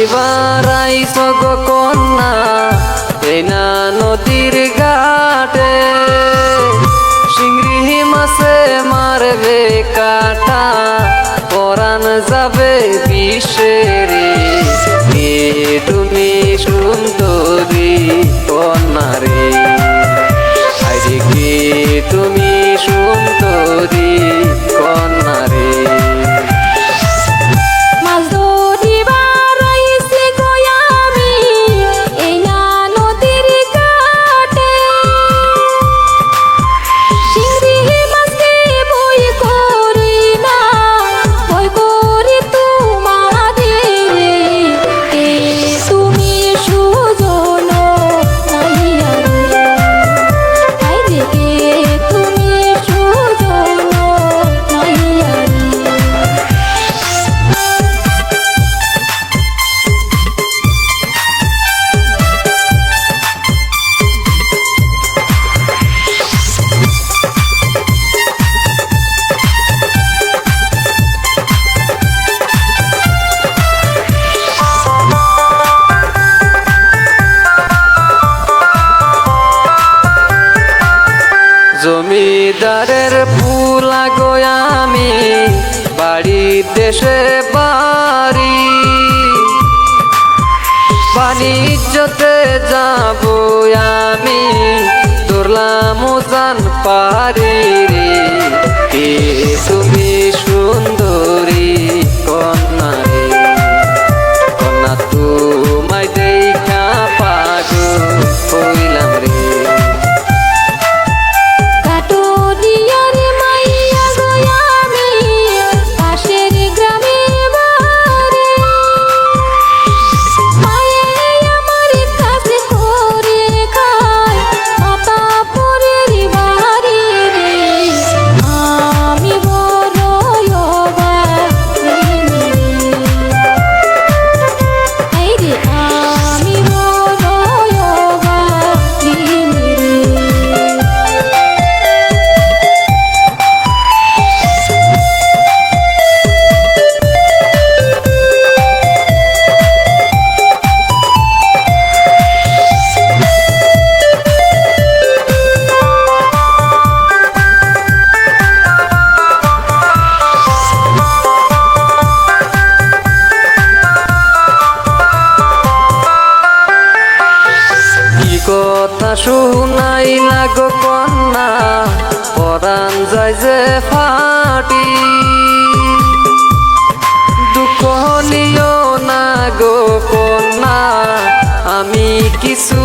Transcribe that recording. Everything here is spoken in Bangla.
এবার আইস গো কন্যা দেনা নদীর ঘাটে। সিংড়ি মাসে মারবে কাটা পরাণ যাবে বিষের জমিদারের ফুলা আমি বাড়ি দেশে বাড়ি। বাণিজ্যতে যাব আমি দৌড়লাম পারি শুনাইলা গো কন্যা পরাণ যায় যে ফাটি। দুঃখ নিও কন্যা আমি কিছু